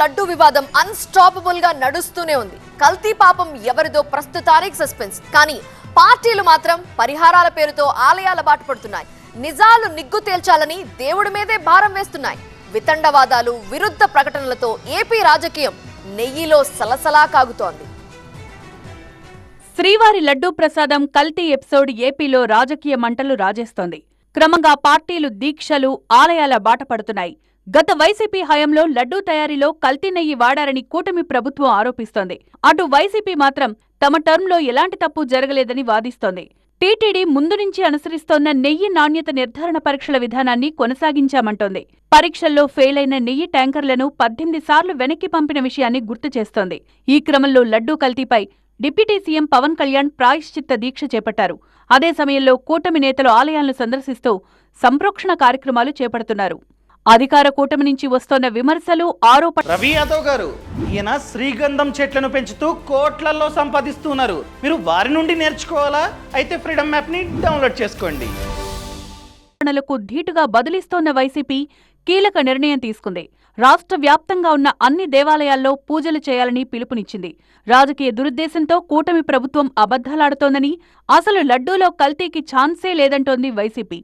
లడ్డు వివాదం అన్స్టాపబుల్గా నడుస్తూనే ఉంది. కల్తీ పాపం ఎవరిదో ప్రస్తుతానికి సస్పెన్స్ కానీ పార్టీలు మాత్రం పరిహారాల పేరుతో ఆలయాల బాట పడుతున్నాయి. నిజాలు నిగ్గు తేల్చాలని దేవుడి మీదే భారం వేస్తున్నాయి. వితండవాదాలు విరుద్ధ ప్రకటనలతో ఏపీ రాజకీయం నెయ్యిలో సలసలా కాగుతోంది. శ్రీవారి లడ్డూ ప్రసాదం కల్తీ ఎపిసోడ్ ఏపీలో రాజకీయ మంటలు రాజేస్తోంది. క్రమంగా పార్టీలు దీక్షలు ఆలయాల బాట పడుతున్నాయి. గత వైసీపీ హయాంలో లడ్డూ తయారీలో కల్తీ నెయ్యి వాడారని కూటమి ప్రభుత్వం ఆరోపిస్తోంది. అటు వైసీపీ మాత్రం తమ టర్మ్లో ఎలాంటి తప్పు జరగలేదని వాదిస్తోంది. టీటీడీ ముందు నుంచి అనుసరిస్తోన్న నెయ్యి నాణ్యత నిర్ధారణ పరీక్షల విధానాన్ని కొనసాగించామంటోంది. పరీక్షల్లో ఫెయిల్ అయిన నెయ్యి ట్యాంకర్లను పద్దెనిమిది సార్లు వెనక్కి పంపిన విషయాన్ని గుర్తు చేస్తోంది. ఈ క్రమంలో లడ్డూ కల్తీపై డిప్యూటీ సీఎం పవన్ కళ్యాణ్ ప్రాయశ్చిత్త దీక్ష చేపట్టారు. అదే సమయంలో కూటమి నేతలు ఆలయాలను సందర్శిస్తూ సంప్రోక్షణ కార్యక్రమాలు చేపడుతున్నారు. అధికార కూటమి నుంచి వస్తోన్న విమర్శలు ఆరోపణ రవి యాదవ్ గారు ఈయన శ్రీగంధం చెట్లను పెంచుతూ కోట్లల్లో సంపాదిస్తున్నారు. మీరు వారి నుండి నేర్చుకోవాలా? అయితే ఫ్రీడమ్ యాప్ని డౌన్లోడ్ చేసుకోండి. ఆరోపణలకు ధీటుగా బదులిస్తోన్న వైసీపీ కీలక నిర్ణయం తీసుకుంది. రాష్ట్ర వ్యాప్తంగా ఉన్న అన్ని దేవాలయాల్లో పూజలు చేయాలని పిలుపునిచ్చింది. రాజకీయ దురుద్దేశంతో కూటమి ప్రభుత్వం అబద్ధాలాడుతోందని అసలు లడ్డూలో కల్తీకి ఛాన్సే లేదంటోంది వైసీపీ.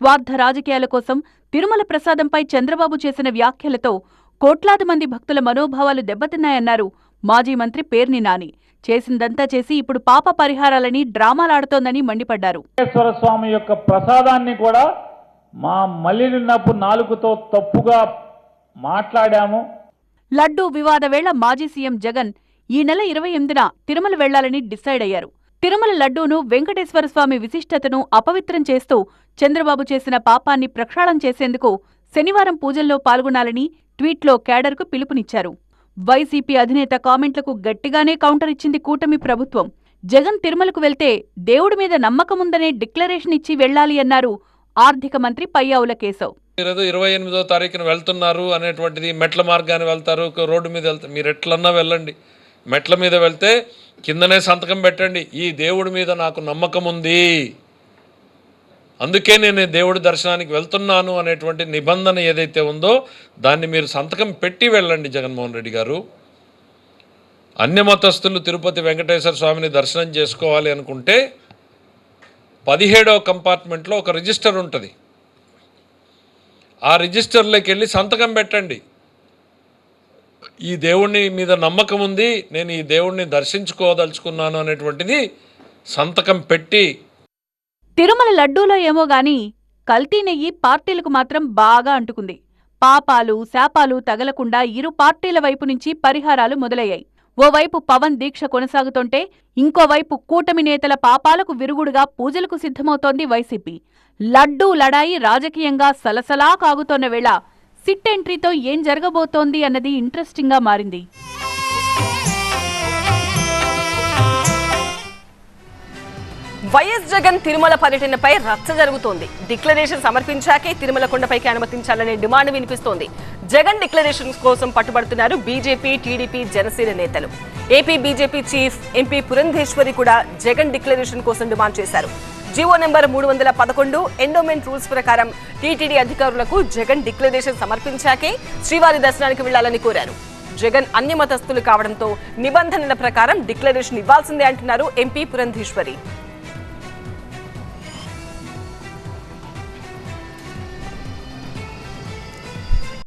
స్వార్థ రాజకీయాల కోసం తిరుమల ప్రసాదంపై చంద్రబాబు చేసిన వ్యాఖ్యలతో కోట్లాది మంది భక్తుల మనోభావాలు దెబ్బతిన్నాయన్నారు మాజీ మంత్రి పేర్ని నాని. చేసిందంతా చేసి ఇప్పుడు పాప పరిహారాలని డ్రామాలాడుతోందని మండిపడ్డారు. స్వామి యొక్క ప్రసాదాన్ని కూడా మా మల్లినప్పు నాలుగుతో తప్పుగా మాట్లాడాము. లడ్డూ వివాద వేళ మాజీ సీఎం జగన్ ఈ నెల ఇరవై ఎనిమిదిన తిరుమల వెళ్ళాలని డిసైడ్ అయ్యారు. తిరుమల లడ్డూను వెంకటేశ్వర స్వామి విశిష్టతను అపవిత్రం చేస్తూ చంద్రబాబు చేసిన పాపాన్ని ప్రక్షాళన చేసేందుకు శనివారం పూజల్లో పాల్గొనాలని ట్వీట్లో క్యాడర్కు పిలుపునిచ్చారు. వైసీపీ అధినేత కామెంట్లకు గట్టిగానే కౌంటర్ ఇచ్చింది కూటమి ప్రభుత్వం. జగన్ తిరుమలకు వెళ్తే దేవుడి మీద నమ్మకముందనే డిక్లరేషన్ ఇచ్చి వెళ్ళాలి అన్నారు ఆర్థిక మంత్రి పయ్యావుల కేశవ్. మీరు ఇరవై ఎనిమిదో తారీఖున వెళ్తున్నారు అనేటువంటిది మెట్ల మార్గాన్ని వెళ్తారు ఒక రోడ్డు మీద వెళ్తారు. మీరు ఎట్లన్నా వెళ్ళండి. మెట్ల మీద వెళ్తే కిందనే సంతకం పెట్టండి. ఈ దేవుడి మీద నాకు నమ్మకం ఉంది. అందుకే నేను దేవుడి దర్శనానికి వెళ్తున్నాను అనేటువంటి నిబంధన ఏదైతే ఉందో దాన్ని మీరు సంతకం పెట్టి వెళ్ళండి జగన్మోహన్ రెడ్డి గారు. అన్యమతస్థులు తిరుపతి వెంకటేశ్వర స్వామిని దర్శనం చేసుకోవాలి అనుకుంటే పదిహేడవ కంపార్ట్మెంట్లో ఒక రిజిస్టర్ ఉంటుంది. ఆ రిజిస్టర్లోకి వెళ్ళి సంతకం పెట్టండి. ఈ దేవుణ్ణి మీద నమ్మకం ఉంది నేను ఈ దేవుణ్ణి దర్శించుకోదలుచుకున్నాను అనేటువంటిది సంతకం పెట్టి తిరుమల లడ్డూలో ఏమో గాని కల్తీ నెయ్యి పార్టీలకు మాత్రం బాగా అంటుకుంది. పాపాలు శాపాలు తగలకుండా ఇరు పార్టీల వైపు నుంచి పరిహారాలు మొదలయ్యాయి. ఓవైపు పవన్ దీక్ష కొనసాగుతుంటే ఇంకోవైపు కూటమి నేతల పాపాలకు విరుగుడుగా పూజలకు సిద్ధమవుతోంది వైసీపీ. లడ్డూ లడాయి రాజకీయంగా సలసలా కాగుతోన్న వేళ సిట్ ఎంట్రీతో ఏం జరగబోతోంది అన్నది ఇంట్రెస్టింగ్గా మారింది. వైఎస్ జగన్ తిరుమల పర్యటనపై రచ్చ జరుగుతోంది. డిక్లరేషన్ సమర్పించాకే తిరుమల కొండపైకి అనుమతించాలనే డిమాండ్ వినిపిస్తోంది. జగన్ డిక్లరేషన్ కోసం పట్టుబడుతున్నారు బీజేపీ టీడీపీ జనసేన నేతలు. AP BJP chief MP Purandeswari కూడా జగన్ డిక్లరేషన్ కోసం డిమాండ్ చేశారు. జీవో నెంబర్ మూడు వందల పదకొండు ఎండోమెంట్ రూల్స్ ప్రకారం టీటీడీ అధికారులకు జగన్ డిక్లరేషన్ సమర్పించాకే శ్రీవారి దర్శనానికి వెళ్ళాలని కోరారు. జగన్ అన్యమతస్తులు కావడంతో నిబంధనల ప్రకారం డిక్లరేషన్ ఇవ్వాల్సిందే అంటున్నారు ఎంపీ పురంధేశ్వరి.